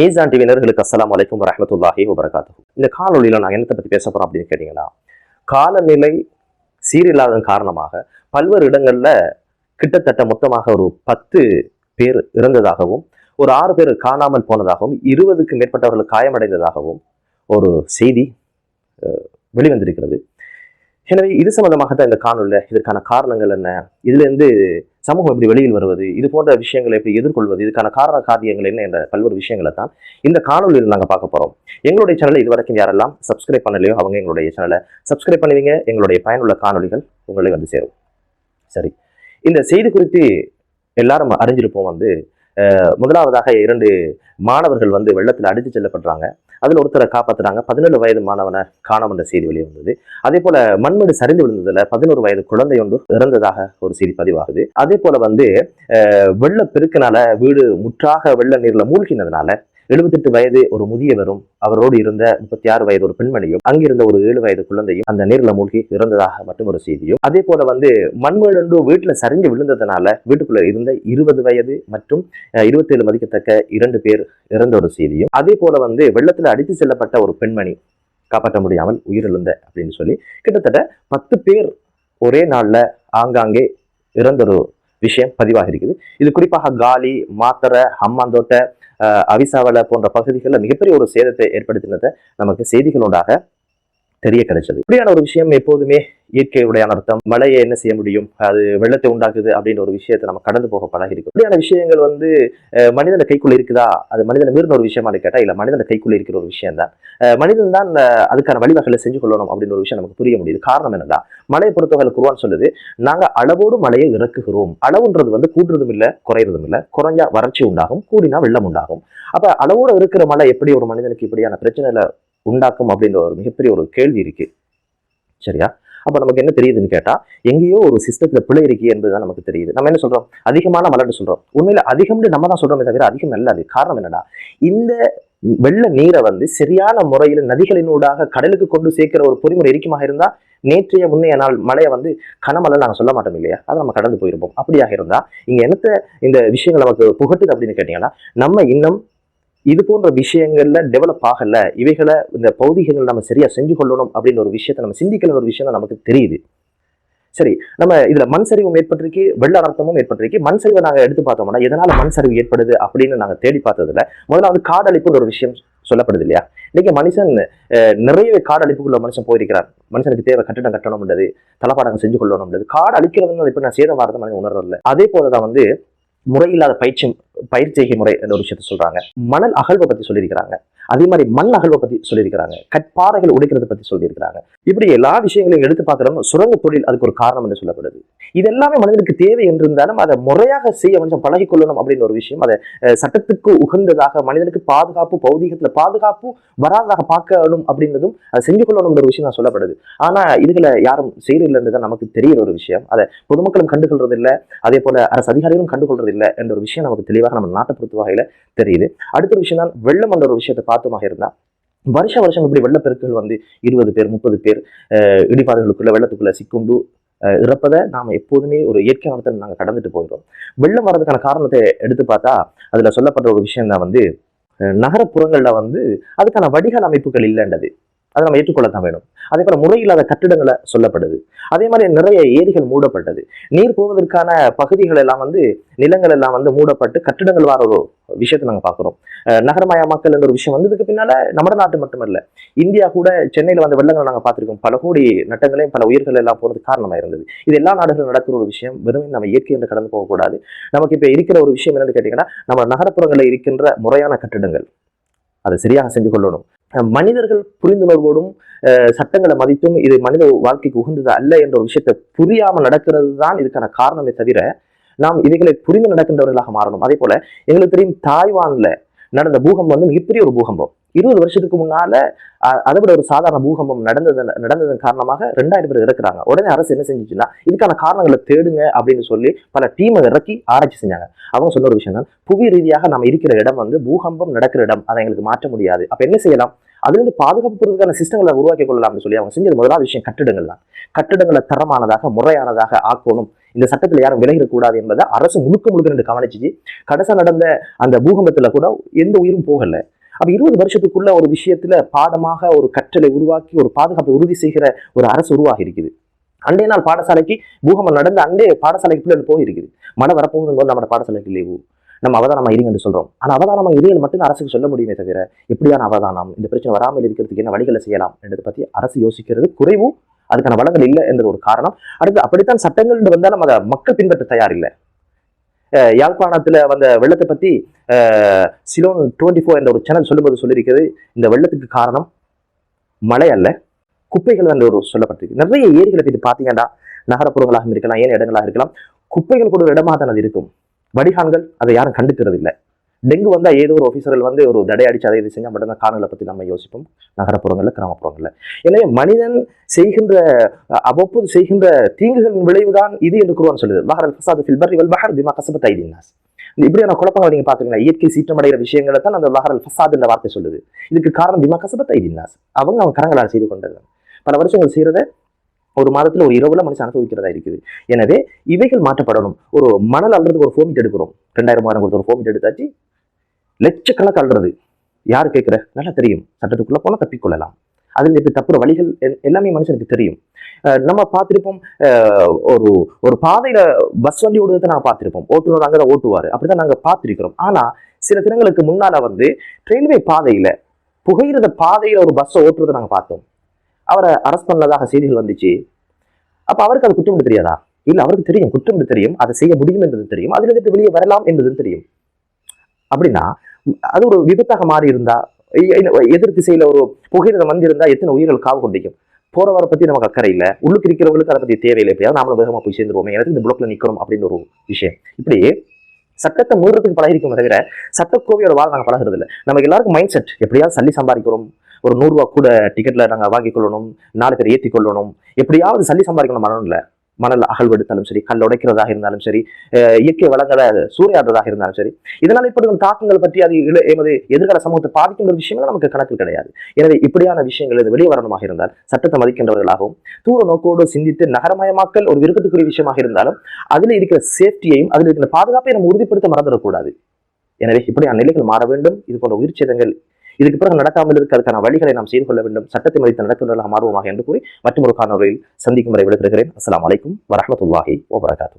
மீசான் டிவினர்களுக்கு அஸ்லாம் வலைக்கம் வரமத்துல்லாஹி வரஹ்மத்துல்லாஹி வபரகாத்து இந்த காலொலியில் நான் என்னத்தை பற்றி பேச போகிறோம் அப்படின்னு கேட்டிங்கன்னா காலநிலை சீரில்லாததன் காரணமாக பல்வேறு இடங்களில் கிட்டத்தட்ட மொத்தமாக ஒரு பத்து பேர் இறந்ததாகவும் ஒரு ஆறு பேர் காணாமல் போனதாகவும் இருபதுக்கு மேற்பட்டவர்கள் காயமடைந்ததாகவும் ஒரு செய்தி வெளிவந்திருக்கிறது. எனவே இது சம்பந்தமாக தான் இந்த காணொலியில் இதற்கான காரணங்கள் என்ன? இதுலேருந்து சமூகம் எப்படி வெளியில் வருவது இது போன்ற விஷயங்களை எப்படி எதிர்கொள்வது இதுக்கான காரண காரியங்கள் என்ன என்ற பல்வேறு விஷயங்களை தான் இந்த காணொலியில் நாங்கள் பார்க்க போகிறோம் எங்களுடைய சேனலை இதுவரைக்கும் யாரெல்லாம் சப்ஸ்கிரைப் பண்ணலையோ அவங்க எங்களுடைய சேனலை சப்ஸ்கிரைப் பண்ணுவீங்க. எங்களுடைய பயனுள்ள காணொலிகள் உங்களை வந்து சேரும். சரி. இந்த செய்தி குறித்து எல்லாரும் அறிஞ்சிருப்போம் வந்து முதலாவதாக இரண்டு மாணவர்கள் வந்து வெள்ளத்தில் அடித்து செல்லப்படுறாங்க அதில் ஒருத்தரை காப்பாற்றுறாங்க பதினேழு வயது மாணவனை காணாம என்ற செய்தி வெளிவந்தது அதே போல மண்மடு சரிந்து விழுந்ததுல பதினோரு வயது குழந்தை ஒன்று இறந்ததாக ஒரு செய்தி பதிவாகுது. அதே போல வந்து அஹ், வெள்ள பெருக்கினால வீடு முற்றாக வெள்ள நீர்ல மூழ்கினதுனால எழுபத்தெட்டு வயது ஒரு முதியவரும் அவரோடு இருந்த முப்பத்தி ஆறு வயது ஒரு பெண்மணியும் அங்கிருந்த ஒரு ஏழு வயது குழந்தையும் அந்த நீர்ல மூழ்கி இறந்ததாக மட்டும் ஒரு செய்தியும். அதே போல வந்து மண்மேடு வீட்டுல சரிஞ்சு விழுந்ததுனால வீட்டுக்குள்ள இருந்த இருபது வயது மற்றும் இருபத்தேழு மதிக்கத்தக்க இரண்டு பேர் இறந்த ஒரு செய்தியும். அதே போல வந்து வெள்ளத்துல அடித்து செல்லப்பட்ட ஒரு பெண்மணி காப்பாற்ற முடியாமல் உயிரிழந்த அப்படின்னு சொல்லி கிட்டத்தட்ட பத்து பேர் ஒரே நாள்ல ஆங்காங்கே இறந்த ஒரு விஷயம் பதிவாக இருக்குது இது குறிப்பாக காலி மாத்தரை ஹம்மாந்தோட்டை அவிசாவல போன்ற பகுதிகளில் மிகப்பெரிய ஒரு சேதத்தை ஏற்படுத்தினதை நமக்கு செய்திகளோடாக தெரிய கிடைச்சது. இப்படியான ஒரு விஷயம் எப்போதுமே இயற்கையுடைய அனர்த்தம் மழையை என்ன செய்ய முடியும் அது வெள்ளத்தை உண்டாக்குது அப்படின்ற ஒரு விஷயத்தை நம்ம கடந்து போக பழகிருக்கு இப்படியான விஷயங்கள் வந்து மனிதன கைக்குள்ள இருக்குதா? அது மனிதனை மீறின ஒரு விஷயமா கேட்டா இல்ல மனிதன கைக்குள்ள இருக்கிற ஒரு விஷயம் தான் மனிதன் தான் அதுக்கான வழிவகைகளை செஞ்சு கொள்ளணும் அப்படின்னு ஒரு விஷயம் நமக்கு புரிய முடியுது. காரணம் என்னன்னா மழையை பொறுத்தவரை குருவான் சொல்லுது நாங்க அளவோடு மழையை இறக்குகிறோம். அளவுன்றது வந்து கூட்டுறதும் இல்ல குறையறதும் இல்லை. குறைஞ்சா வறட்சி உண்டாகும் கூடினா வெள்ளம் உண்டாகும். அப்ப அளவோட இருக்கிற மழை எப்படி ஒரு மனிதனுக்கு இப்படியான பிரச்சனைகளை உண்டாக்கும் அப்படின்ற ஒரு மிகப்பெரிய ஒரு கேள்வி இருக்கு. சரியா? அப்ப நமக்கு என்ன தெரியுதுன்னு கேட்டா எங்கேயோ ஒரு சிஸ்டத்துல பிழை இருக்கு என்பதுதான் நமக்கு தெரியுது. நம்ம என்ன சொல்றோம்? அதிகமான மலர்னு சொல்றோம். உண்மையில அதிகம்னு நம்ம தான் சொல்றோமே தவிர அதிகம் அல்ல அது. காரணம் என்னடா இந்த வெள்ள நீரை வந்து சரியான முறையில் நதிகளினூடாக கடலுக்கு கொண்டு சேர்க்கிற ஒரு பொறிமுறை இருக்குமாக இருந்தால் நேற்றைய முன்னைய நாள் மழையை வந்து கனமழை நாங்க சொல்ல மாட்டோம் இல்லையா? அதை நம்ம கடந்து போயிருப்போம். அப்படியாக இருந்தா இங்க என்னத்த இந்த விஷயங்கள் நமக்கு புகட்டுது அப்படின்னு கேட்டீங்கன்னா நம்ம இன்னும் இது போன்ற விஷயங்கள்ல டெவலப் ஆகல. இவைகளை இந்த பௌதிகங்கள் நம்ம சரியா செஞ்சு கொள்ளணும் அப்படின்னு ஒரு விஷயத்த நம்ம சிந்திக்கிற ஒரு விஷயம் நமக்கு தெரியுது. சரி நம்ம இதுல மண் சரிவும் ஏற்பட்டிருக்கு வெள்ள அனர்த்தமும் ஏற்பட்டிருக்கு. மண் சரிவை நாங்க எடுத்து பார்த்தோம்னா எதனால மண் சரிவு ஏற்படுது அப்படின்னு நாங்க தேடி பார்த்ததுல முதலாவது காடழிப்புன்ற ஒரு விஷயம் சொல்லப்படுது இல்லையா? இன்னைக்கு மனுஷன் அஹ், நிறையவே காடழிப்புக்குள்ள மனுஷன் போயிருக்கிறார். மனுஷனுக்கு தேவை கட்டிடம் கட்டணும்ன்றது தளபாடங்கள் செஞ்சு கொள்ளணும்ன்றது காடு அழிக்கிறதுன்னு இப்ப நான் சேதம் வரதை மனிதன் உணர்றதில்ல. அதே போலதான் வந்து முறையில்லாத பயிற்சி பயிர் செய்கை முறை என்ற ஒரு விஷயத்த சொல்றாங்க. மணல் அகழ்வை பத்தி சொல்லியிருக்கிறாங்க. அதே மாதிரி மண் அகழ்வை பத்தி சொல்லியிருக்கிறாங்க. கட்பாறைகள் உடைக்கிறத பத்தி சொல்லியிருக்கிறாங்க. இப்படி எல்லா விஷயங்களையும் எடுத்து பார்க்கிறோம் சுரங்க தொழில் அதுக்கு ஒரு காரணம் என்று சொல்லப்படுது. இது எல்லாமே மனிதனுக்கு தேவை என்று இருந்தாலும் அதை முறையாக செய்ய மனுஷன் பழகிக்கொள்ளணும் அப்படின்னு ஒரு விஷயம். அதை சட்டத்துக்கு உகந்ததாக மனிதனுக்கு பாதுகாப்பு பௌதிகத்துல பாதுகாப்பு வராததாக பார்க்கணும் அப்படின்றதும் அதை செஞ்சு கொள்ளணுங்கிற விஷயம் தான் சொல்லப்படுது. ஆனா இதுகளை யாரும் செய்யறதில்லைன்னு தான் நமக்கு தெரியிற ஒரு விஷயம். அதை பொதுமக்களும் கண்டுகொள்றது இல்லை அதே போல அரசு அதிகாரிகளும் கண்டுகொள்றது இல்லை என்ற ஒரு விஷயம் நமக்கு தெளிவாக நம்ம நாட்டை பொறுத்த வகையில தெரியுது. அடுத்த விஷயம் தான் வெள்ளம் என்ற ஒரு விஷயத்தை பார்த்து பார்த்தோமாக இருந்தால் வருஷ வருஷம் இப்படி வெள்ளப்பெருக்கள் வந்து இருபது பேர் முப்பது பேர் அஹ், இடிபாடுகளுக்குள்ள வெள்ளத்துக்குள்ள சிக்குண்டு இறப்பதை நாம எப்போதுமே ஒரு இயற்கை நடத்த நாங்கள் கடந்துட்டு போயிடும் வெள்ளம் வர்றதுக்கான காரணத்தை எடுத்து பார்த்தா அதுல சொல்லப்பட்ட ஒரு விஷயம் தான் வந்து நகரப்புறங்களில் நகரப்புறங்கள்ல வந்து அதுக்கான வடிகால் அமைப்புகள் இல்லைன்றது. அதை நம்ம ஏற்றுக்கொள்ளத்தான் வேணும். அதே போல முறையில்லாத கட்டிடங்களை சொல்லப்படுது. அதே மாதிரி நிறைய ஏரிகள் மூடப்பட்டது. நீர் போவதற்கான பகுதிகள் எல்லாம் வந்து நிலங்கள் எல்லாம் வந்து மூடப்பட்டு கட்டிடங்கள் வர ஒரு விஷயத்தை நாங்க பார்க்குறோம். நகரமயமாக்கல் என்ற ஒரு விஷயம் வந்ததுக்கு பின்னால நம்ம நாட்டு மட்டுமல்ல இந்தியா கூட சென்னையில வந்த வெள்ளங்களை நாங்க பார்த்திருக்கோம். பல கோடி நட்டங்களையும் பல உயிர்கள் எல்லாம் போறதுக்கு காரணமாக இருந்தது. இது எல்லா நாடுகளும் நடக்கிற ஒரு விஷயம். வெறும் நம்ம இயற்கை என்று கடந்து போகக்கூடாது. நமக்கு இப்ப இருக்கிற ஒரு விஷயம் என்னன்னு கேட்டீங்கன்னா நம்ம நகரப்புறங்களில் இருக்கின்ற முறையான கட்டிடங்கள். அதை சரியாக செஞ்சு கொள்ளணும். மனிதர்கள் புரிந்துணர்வோடும் சட்டங்களை மதித்தும் இது மனித வாழ்க்கைக்கு உகந்தது அல்ல என்ற ஒரு விஷயத்தை புரியாம நடக்கிறது தான் இதுக்கான காரணமே தவிர நாம் இவைகளை புரிந்து நடக்கின்றவர்களாக மாறணும். அதே போல எங்களுக்கு தெரியும் தாய்வான்ல நடந்த பூகம்பம் வந்து மிகப்பெரிய ஒரு பூகம்பம். இருபது வருஷத்துக்கு முன்னால அதை விட ஒரு சாதாரண பூகம்பம் நடந்தது நடந்ததன் காரணமாக ரெண்டாயிரம் பேர் இறக்குறாங்க. உடனே அரசு என்ன செஞ்சுச்சுன்னா இதுக்கான காரணங்களை தேடுங்க அப்படின்னு சொல்லி பல டீமை இறக்கி ஆராய்ச்சி செஞ்சாங்க. அவங்க சொன்ன ஒரு விஷயம் தான் புவி ரீதியாக நம்ம இருக்கிற இடம் வந்து பூகம்பம் நடக்கிற இடம். அதை எங்களுக்கு மாற்ற முடியாது. அப்ப என்ன செய்யலாம்? அதுலேருந்து பாதுகாப்பு சிஸ்டங்களை உருவாக்கி கொள்ளலாம்னு சொல்லி அவங்க செஞ்சது முதலாவது விஷயம் கட்டிடங்கள் தான். கட்டிடங்களை தரமானதாக முறையானதாக ஆக்கணும். இந்த சட்டத்தில் யாரும் விலகிடக்கூடாது என்பதை அரசு முழுக்க முழுக்க நின்று கவனிச்சு கடைசா நடந்த அந்த பூகம்பத்தில் கூட எந்த உயிரும் போகலை. அப்போ இருபது வருஷத்துக்குள்ள ஒரு விஷயத்துல பாடமாக ஒரு கற்றலை உருவாக்கி ஒரு பாதுகாப்பை உறுதி செய்கிற ஒரு அரசு உருவாகி இருக்குது அண்டே நாள் பாடசாலைக்கு பூகம்பம் நடந்து அண்டே பாடசாலைக்கு பிள்ளைகள் போயிருக்குது. மழை வரப்போகுதுன்னு போது நம்ம பாடசாலைக்கு லீவு நம்ம அவதானமா இருங்கன்னு சொல்றோம். ஆனா அவதானமாக இருங்கன்னு மட்டும் அரசுக்கு சொல்ல முடியுமே தவிர எப்படியான அவதானம் இந்த பிரச்சனை வராமல் இருக்கிறதுக்கு என்ன வழிகளை செய்யலாம் என்றதை பத்தி அரசு யோசிக்கிறது குறைவும் அதுக்கான வளங்கள் இல்லை என்றது ஒரு காரணம். அடுத்து அப்படித்தான் சட்டங்கள் வந்தாலும் அதை மக்கள் பின்பற்ற தயார் இல்லை. யாழ்ப்பாணத்தில் வந்த வெள்ளத்தை பற்றி சிலோன் டுவெண்ட்டி ஃபோர் என்ற ஒரு சேனல் சொல்லும்போது சொல்லியிருக்கிறது. இந்த வெள்ளத்துக்கு காரணம் மழை அல்ல குப்பைகள் என்ற ஒரு சொல்லப்பட்டிருக்கு. நிறைய ஏரிகளை பற்றி பார்த்தீங்கன்னா நகரப்புறங்களாக இருக்கலாம் ஏன் இடங்களாக இருக்கலாம் குப்பைகள் கூட ஒரு இடமாக தான் அது இருக்கும். வடிகான்கள் அதை யாரும் கண்டுக்கிறது இல்லை டெங்கு வந்தா ஏதோ ஒரு ஆஃபீஸர்கள் வந்து ஒரு தடை அடிச்சு அதை இது செஞ்சால் மட்டும்தான் காணலை பத்தி நம்ம யோசிப்போம். நகரப்புறங்களில் கிராமப்புறங்கள்ல. எனவே மனிதன் செய்கின்ற அவ்வப்போது செய்கின்ற தீங்குகளின் விளைவுதான் இது என்று குருவான் சொல்லுது. பஹர் ஃபசாது ஃபில் பர்ரி பஹர் பிமா கசபத் நாஸ் இப்படியான குழப்பங்களை நீங்க பாத்துக்கலாம் இயற்கை சீற்றமடைகிற விஷயங்களை தான் அந்த பஹர் ஃபசாத் என்ற வார்த்தை சொல்லுது. இதுக்கு காரணம் பிமா கசபத் ஐதின் நாஸ் அவங்க அவங்க கரங்களால் செய்து கொண்டது பல வருஷங்கள் செய்யறத ஒரு மாதத்துல ஒரு இரவுல மனுஷன் அனுபவிக்கிறதா இருக்குது. எனவே இவைகள் மாற்றப்படணும். ஒரு மணல் அல்றதுக்கு ஒரு ஃபோமிட் எடுக்கிறோம். ரெண்டாயிரம் மூவாயிரம் கொடுத்து ஒரு ஃபோமிட் எடுத்தாச்சு. லட்சக்கணக்கு அல்றது யாரு கேட்குற? நல்லா தெரியும். சட்டத்துக்குள்ள போனா தப்பிக்கொள்ளலாம். அதில் இப்படி தப்புற வழிகள் எல்லாமே மனுஷனுக்கு தெரியும். நம்ம பார்த்திருப்போம் அஹ் ஒரு ஒரு பாதையில பஸ் வண்டி ஓடுவதை நாங்கள் பார்த்திருப்போம். ஓட்டுநர் அங்கே தான் ஓட்டுவாரு. அப்படிதான் நாங்க பார்த்திருக்கிறோம். ஆனா சில தினங்களுக்கு முன்னால வந்து ரயில்வே பாதையில புகையிறத பாதையில ஒரு பஸ்ஸை ஓட்டுறதை நாங்க பார்த்தோம். அவரை அரெஸ்ட் பண்ணதாக செய்திகள் வந்துச்சு. அப்ப அவருக்கு அது குற்றம் தெரியாதா? இல்லை அவருக்கு தெரியும். குற்றம் தெரியும். அதை செய்ய முடியும் என்பது தெரியும். அதிலிருந்து வெளியே வரலாம் என்பதும் தெரியும். அப்படின்னா அது ஒரு விபத்தாக மாறி இருந்தா எதிர் திசையில ஒரு புகையிரதம் வந்திருந்தா எத்தனை உயிர்கள் காவு கொண்டிருக்கும்? போறவரை பத்தி நமக்கு அக்கறை இல்லை. உள்ளுக்கு இருக்கிறவங்களுக்கு அதை பத்தி தேவையில்லை. எப்படியாவது நாமளும் வேகமா போய் சேர்ந்துருவோம். எனக்கு இந்த பிளாக்ல நிக்கணும் அப்படின்னு ஒரு விஷயம். இப்படி சட்டத்தை மூடுறதுக்கு பழகிருக்கோமே தவிர சட்டக்கோவையோட வாழ் நாங்கள் பழகிறது இல்லை நமக்கு எல்லாருக்கும் மைண்ட் செட் எப்படியாவது சல்லி சம்பாதிக்கிறோம் ஒரு நூறுரூவா கூட டிக்கெட்ல நாங்கள் வாங்கிக் கொள்ளணும். நாலு பேர் ஏற்றி கொள்ளணும். எப்படியாவது சல்லி சம்பாதிக்கணும் மனம் இல்லை மணல் அகழ்வெடுத்தாலும் சரி கல் உடைக்கிறதாக இருந்தாலும் சரி இயற்கை வளங்களை சூறையாடுறதாக இருந்தாலும் சரி இதனால் ஏற்படும் தாக்கங்கள் பற்றி அது எமது எதிர்கால சமூகத்தை பாதிக்கின்ற விஷயங்கள் நமக்கு கணக்கில் கிடையாது. எனவே இப்படியான விஷயங்கள் இது வெளியே வரணுமாக இருந்தால் சட்டத்தை மதிக்கின்றவர்களாகவும் தூர நோக்கோடு சிந்தித்து நகரமயமாக்கல் ஒரு விருப்பத்துக்குரிய விஷயமாக இருந்தாலும் அதில் இருக்கிற சேஃப்டியையும் அதில் இருக்கிற பாதுகாப்பை நம்ம உறுதிப்படுத்த மறந்துடக்கூடாது. எனவே இப்படியான நிலைகள் மாற வேண்டும். இது போன்ற உயிர் சேதங்கள் இதுக்கு பிறகு நடக்காமல் இருக்கிறதுக்கான வழிகளை நாம் செய்து கொள்ள வேண்டும். சட்டத்தை மதித்து நடக்கின்றவர்களாக மாறுவோமாக என்று கூறி மற்றும் ஒரு காணொலியில் சந்திக்கும் வரை விடுகிறேன் அஸ்லாம் அலைக்கும் வரமத்துல்லாஹி வபரகாத்து